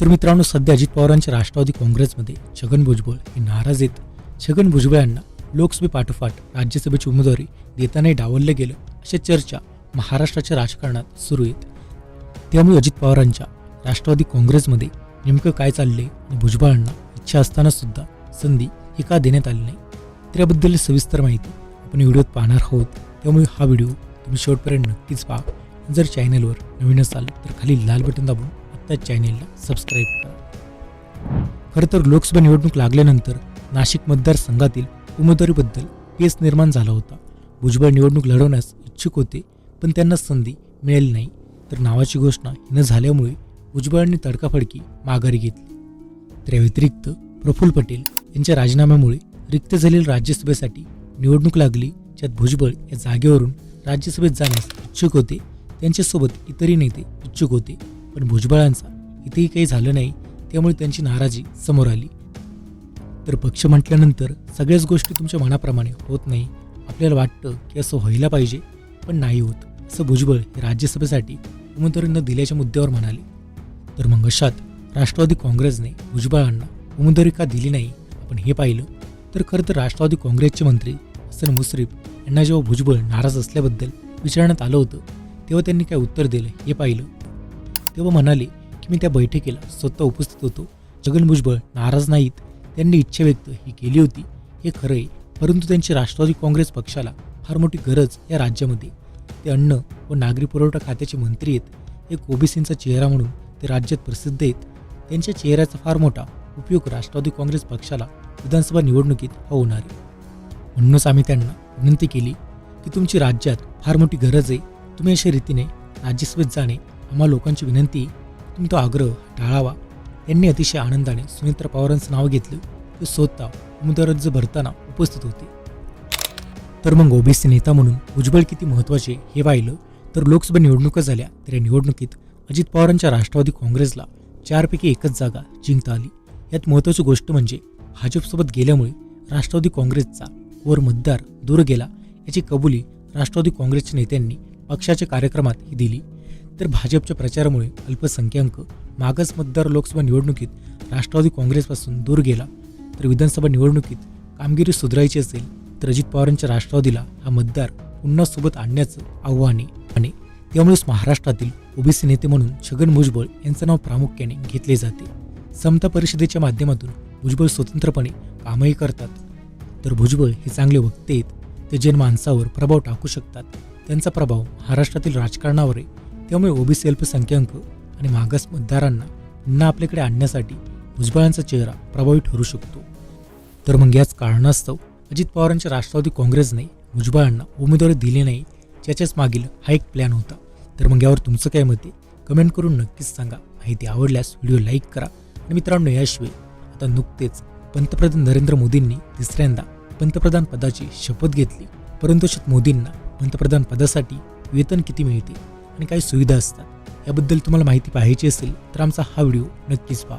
तर मित्रांनो सध्या अजित पवारांच्या राष्ट्रवादी काँग्रेसमध्ये छगन भुजबळ हे नाराज आहेत. छगन भुजबळ यांना लोकसभेपाठोपाठ राज्यसभेची उमेदवारी देतानाही डावललं गेलं अशा चर्चा महाराष्ट्राच्या राजकारणात सुरू आहेत. त्यामुळे अजित पवारांच्या राष्ट्रवादी काँग्रेसमध्ये नेमकं काय चालले आणि भुजबळांना इच्छा असताना सुद्धा संधी ही का देण्यात आली नाही त्याबद्दल सविस्तर माहिती आपण व्हिडिओत पाहणार आहोत. त्यामुळे हा व्हिडिओ तुम्ही शेवटपर्यंत नक्कीच पहा. जर चॅनलवर नवीन असाल तर खाली लाल बटन दाबून त्या चॅनेलला सबस्क्राईब करा. खरं तर लोकसभा निवडणूक लागल्यानंतर नाशिक मतदारसंघातील उमेदवारीबद्दल पेस निर्माण झाला होता. भुजबळ निवडणूक लढवण्यास इच्छुक होते पण त्यांना संधी मिळेल नाही. तर नावाची घोषणा न झाल्यामुळे भुजबळांनी तडकाफडकी माघारी घेतली. तर या व्यतिरिक्त प्रफुल्ल पटेल यांच्या राजीनाम्यामुळे रिक्त झालेल्या राज्यसभेसाठी निवडणूक लागली ज्यात भुजबळ या जागेवरून राज्यसभेत जाण्यास इच्छुक होते. त्यांच्यासोबत इतरही नेते इच्छुक होते. पण भुजबळांचा इथेही काही झालं नाही त्यामुळे त्यांची नाराजी समोर आली. तर पक्ष म्हटल्यानंतर सगळ्याच गोष्टी तुमच्या मनाप्रमाणे होत नाही आपल्याला वाटतं की असं व्हायला पाहिजे पण नाही होत असं भुजबळ हे राज्यसभेसाठी उमेदवारी न दिल्याच्या मुद्द्यावर म्हणाले. तर मग अशात राष्ट्रवादी काँग्रेसने भुजबळांना उमेदवारी का दिली नाही आपण हे पाहिलं. तर खरं तर राष्ट्रवादी काँग्रेसचे मंत्री हसन मुश्रीफ यांना जेव्हा भुजबळ नाराज असल्याबद्दल विचारण्यात आलं होतं तेव्हा त्यांनी काय उत्तर दिलं हे पाहिलं. तेव्हा म्हणाले की मी त्या बैठकीला स्वतः उपस्थित होतो. छगन भुजबळ नाराज नाहीत. त्यांनी इच्छा व्यक्त ही केली होती. हे खरं आहे परंतु त्यांची राष्ट्रवादी काँग्रेस पक्षाला फार मोठी गरज या राज्यामध्ये. ते अन्न व नागरी पुरवठा खात्याचे मंत्री आहेत. एक ओबीसींचा चेहरा म्हणून ते राज्यात प्रसिद्ध आहेत. त्यांच्या चेहऱ्याचा फार मोठा उपयोग राष्ट्रवादी काँग्रेस पक्षाला विधानसभा निवडणुकीत हा होणार आहे. म्हणूनच आम्ही त्यांना विनंती केली की तुमची राज्यात फार मोठी गरज आहे. तुम्ही अशा रीतीने राज्यसभेत जाणे आम्हा लोकांची विनंती तुम्ही तो आग्रह टाळावा. त्यांनी अतिशय आनंदाने सुनेत्रा पवारांचं नाव घेतलं. ते स्वतः उमेदवार अर्ज भरताना उपस्थित होते. तर मग ओबीसी नेता म्हणून भुजबळ किती महत्त्वाचे हे पाहिलं तर लोकसभा निवडणुका झाल्या तर या निवडणुकीत अजित पवारांच्या राष्ट्रवादी काँग्रेसला चारपैकी एकच जागा जिंकता आली. यात महत्त्वाची गोष्ट म्हणजे भाजपसोबत गेल्यामुळे राष्ट्रवादी काँग्रेसचा वर मतदार दूर गेला याची कबुली राष्ट्रवादी काँग्रेसच्या नेत्यांनी पक्षाच्या कार्यक्रमात ही दिली. तर भाजपच्या प्रचारामुळे अल्पसंख्याक मागास मतदार लोकसभा निवडणुकीत राष्ट्रवादी काँग्रेसपासून दूर गेला तर विधानसभा निवडणुकीत कामगिरी सुधारायची असेल तर अजित पवारांच्या राष्ट्रवादीला हा मतदार पुन्हा सोबत आणण्याचं आव्हान आहे आणि त्यामुळेच महाराष्ट्रातील ओबीसी नेते म्हणून छगन भुजबळ यांचं नाव प्रामुख्याने घेतले जाते. समता परिषदेच्या माध्यमातून भुजबळ स्वतंत्रपणे कामही करतात. तर भुजबळ हे चांगले वक्ते आहेत. ते जनमानसावर प्रभाव टाकू शकतात. त्यांचा प्रभाव महाराष्ट्रातील राजकारणावर आहे. त्यामुळे ओबीसी अल्पसंख्याक आणि मागास मतदारांना पुन्हा आपल्याकडे आणण्यासाठी भुजबळांचा चेहरा प्रभावी ठरू शकतो. तर मग याच कारणास्तव अजित पवारांच्या राष्ट्रवादी काँग्रेसने भुजबळांना उमेदवारी दिली नाही ज्याच्याच मागील हा एक प्लॅन होता. तर मग यावर तुमचं काय मत आहे? कमेंट करून नक्कीच सांगा. माहिती आवडल्यास व्हिडिओ लाईक करा. आणि मित्रांनो याशिवाय आता नुकतेच पंतप्रधान नरेंद्र मोदींनी तिसऱ्यांदा पंतप्रधान पदाची शपथ घेतली. परंतु मोदींना पंतप्रधान पदासाठी वेतन किती मिळते? आणि काही सुविधा असतात. याबद्दल तुम्हाला माहिती पाहायची असेल तर आमचा हा व्हिडिओ नक्कीच पहा.